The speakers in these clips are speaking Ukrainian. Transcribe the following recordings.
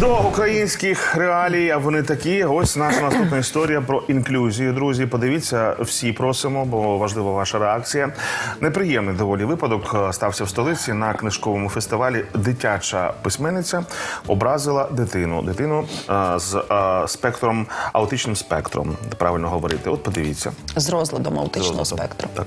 До українських реалій, а вони такі. Ось наша наступна історія про інклюзію. Друзі, подивіться, всі просимо, бо важлива ваша реакція. Неприємний доволі випадок е, стався в столиці на книжковому фестивалі. Дитяча письменниця образила дитину. Дитину е, з е, спектром аутичним спектром. Правильно говорити. От подивіться. з розладом аутичного Розладом. спектру. Так.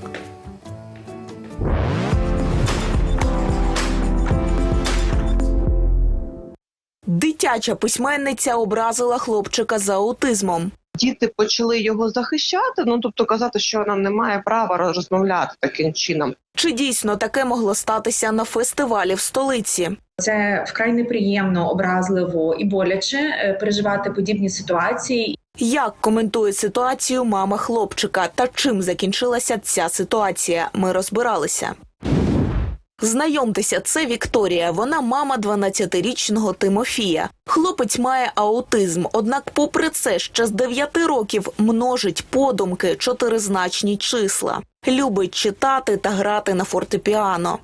Дитяча письменниця образила хлопчика за аутизмом. діти почали його захищати. Ну тобто казати, що вона не має права розмовляти таким чином. Чи дійсно таке могло статися на фестивалі в столиці? Це вкрай неприємно, образливо і боляче е, переживати подібні ситуації. Як коментує ситуацію мама хлопчика та чим закінчилася ця ситуація? Ми розбиралися. Знайомтеся, це Вікторія. Вона мама 12-річного Тимофія. Хлопець має аутизм, однак, попри це, ще з 9 років множить подумки чотиризначні числа. Любить читати та грати на фортепіано.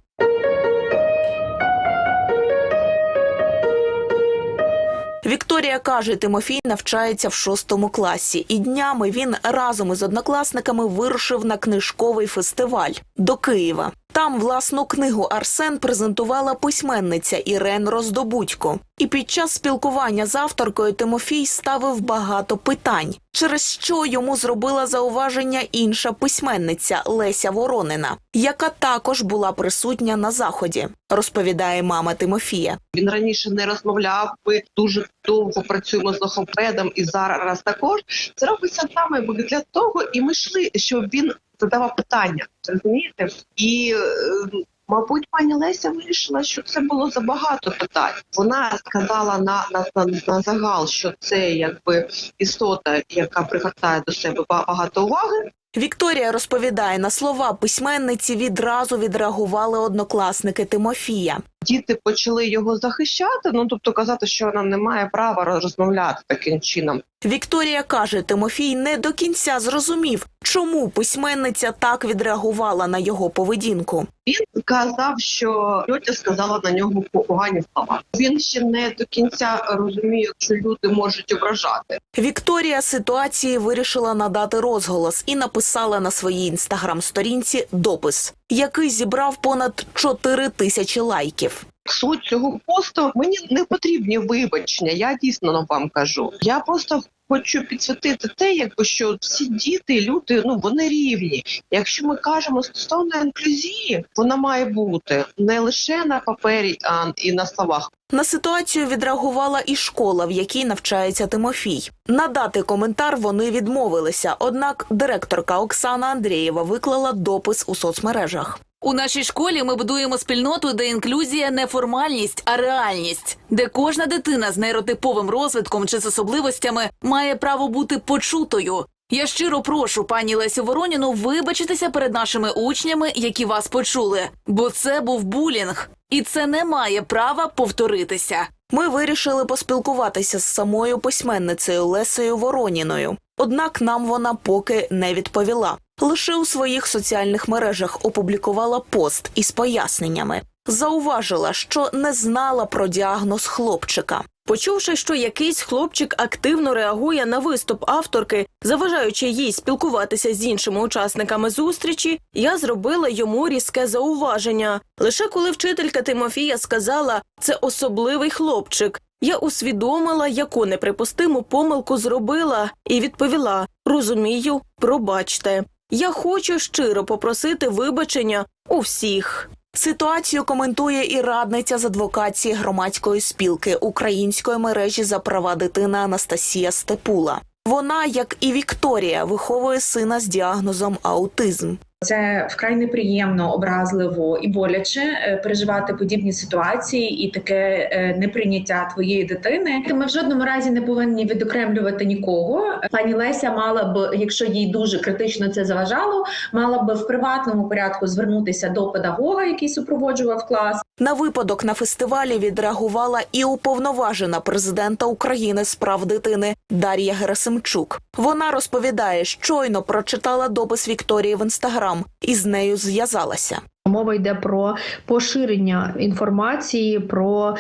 Вікторія каже, Тимофій навчається в шостому класі, і днями він разом із однокласниками вирушив на книжковий фестиваль до Києва. Там власну книгу Арсен презентувала письменниця Ірен Роздобудько. І під час спілкування з авторкою Тимофій ставив багато питань, через що йому зробила зауваження інша письменниця Леся Воронина, яка також була присутня на заході, розповідає мама Тимофія. Він раніше не розмовляв. Ми дуже довго працюємо з логопедом і зараз також. Це робиться саме для того, і ми йшли, щоб він задавав питання. Розумієте? І е, мабуть, пані Леся вирішила, що це було забагато питань. Вона сказала на, на, на, на загал, що це якби істота, яка пригортає до себе багато уваги. Вікторія розповідає, на слова письменниці відразу відреагували однокласники Тимофія. Діти почали його захищати. Ну тобто казати, що вона не має права розмовляти таким чином. Вікторія каже, Тимофій не до кінця зрозумів, чому письменниця так відреагувала на його поведінку. Він сказав, що тьотя сказала на нього погані слова. Він ще не до кінця розуміє, що люди можуть ображати. Вікторія ситуації вирішила надати розголос і написала на своїй інстаграм-сторінці допис, який зібрав понад 4 тисячі лайків. Суть цього посту мені не потрібні вибачення. Я дійсно вам кажу. Я просто хочу підсвітити те, якби що всі діти, люди, ну вони рівні. Якщо ми кажемо стосовно інклюзії, вона має бути не лише на папері, а і на словах. На ситуацію відреагувала і школа, в якій навчається Тимофій. Надати коментар вони відмовилися. Однак директорка Оксана Андрієва виклала допис у соцмережах. У нашій школі ми будуємо спільноту, де інклюзія не формальність, а реальність, де кожна дитина з нейротиповим розвитком чи з особливостями має право бути почутою. Я щиро прошу пані Лесю Вороніну вибачитися перед нашими учнями, які вас почули, бо це був булінг, і це не має права повторитися. Ми вирішили поспілкуватися з самою письменницею Лесею Вороніною. Однак нам вона поки не відповіла. Лише у своїх соціальних мережах опублікувала пост із поясненнями. Зауважила, що не знала про діагноз хлопчика. Почувши, що якийсь хлопчик активно реагує на виступ авторки, заважаючи їй спілкуватися з іншими учасниками зустрічі, я зробила йому різке зауваження. Лише коли вчителька Тимофія сказала це особливий хлопчик, я усвідомила, яку неприпустиму помилку зробила, і відповіла: розумію, пробачте. Я хочу щиро попросити вибачення у всіх. Ситуацію коментує і радниця з адвокації громадської спілки української мережі за права дитини Анастасія Степула. Вона, як і Вікторія, виховує сина з діагнозом аутизм. Це вкрай неприємно, образливо і боляче е, переживати подібні ситуації і таке е, неприйняття твоєї дитини. Ми в жодному разі не повинні відокремлювати нікого. Пані Леся мала б, якщо їй дуже критично це заважало, мала б в приватному порядку звернутися до педагога, який супроводжував клас. На випадок на фестивалі відреагувала і уповноважена президента України з прав дитини Дар'я Герасимчук. Вона розповідає, щойно прочитала допис Вікторії в інстаграм і з нею зв'язалася. Мова йде про поширення інформації, про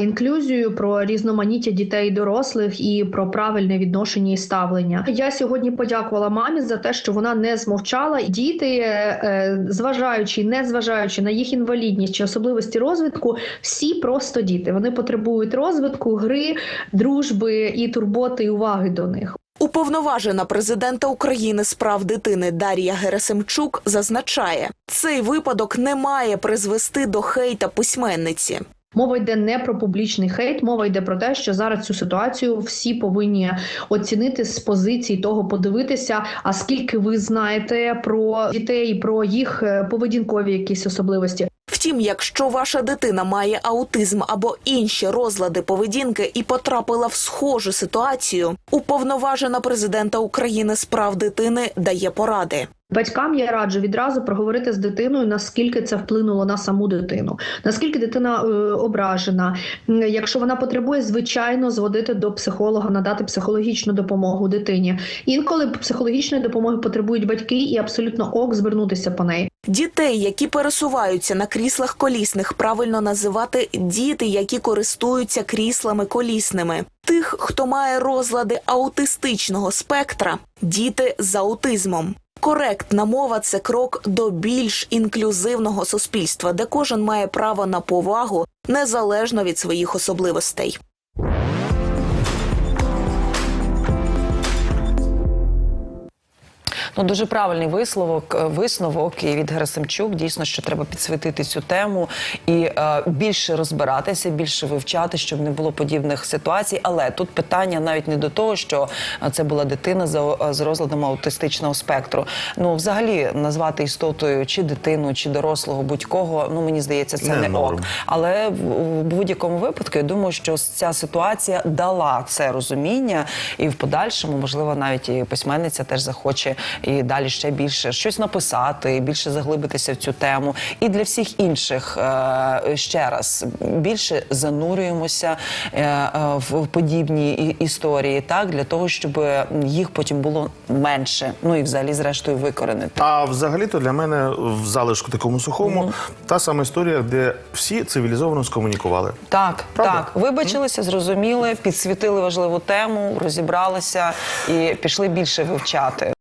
інклюзію, про різноманіття дітей і дорослих і про правильне відношення і ставлення. Я сьогодні подякувала мамі за те, що вона не змовчала. Діти, е, е, зважаючи, не зважаючи на їх інвалідність чи особливості розвитку, всі просто діти. Вони потребують розвитку, гри, дружби і турботи і уваги до них. Уповноважена президента України з прав дитини Дар'я Герасимчук зазначає, цей випадок не має призвести до хейта письменниці. Мова йде не про публічний хейт, мова йде про те, що зараз цю ситуацію всі повинні оцінити з позиції того, подивитися. А скільки ви знаєте про дітей, про їх е, поведінкові якісь особливості. Втім, якщо ваша дитина має аутизм або інші розлади поведінки і потрапила в схожу ситуацію, уповноважена президента України з прав дитини дає поради. Батькам я раджу відразу проговорити з дитиною, наскільки це вплинуло на саму дитину, наскільки дитина е, ображена. Якщо вона потребує, звичайно, зводити до психолога, надати психологічну допомогу дитині. Інколи психологічної допомоги потребують батьки, і абсолютно ок звернутися по неї. Дітей, які пересуваються на кріслах колісних, правильно називати діти, які користуються кріслами колісними. Тих, хто має розлади аутистичного спектра, діти з аутизмом. Коректна мова це крок до більш інклюзивного суспільства, де кожен має право на повагу незалежно від своїх особливостей. Ну дуже правильний висловок, е, висновок і від Герасимчук. Дійсно, що треба підсвітити цю тему і е, більше розбиратися, більше вивчати, щоб не було подібних ситуацій. Але тут питання навіть не до того, що е, це була дитина за е, з розладом аутистичного спектру. Ну, взагалі, назвати істотою чи дитину, чи дорослого будь-кого, ну мені здається, це Не не, ок. Але в, в будь-якому випадку я думаю, що ця ситуація дала це розуміння, і в подальшому, можливо, навіть і письменниця теж захоче і далі ще більше щось написати, більше заглибитися в цю тему. І для всіх інших е, ще раз більше занурюємося е, е, в подібні історії, так для того, щоб їх потім було менше. Ну і взагалі, зрештою, викоренити. А взагалі-то для мене в залишку такому сухому та сама історія, де всі цивілізовано скомунікували. Так, Правда? так. Вибачилися, зрозуміли, підсвітили важливу тему, розібралися і пішли більше вивчати.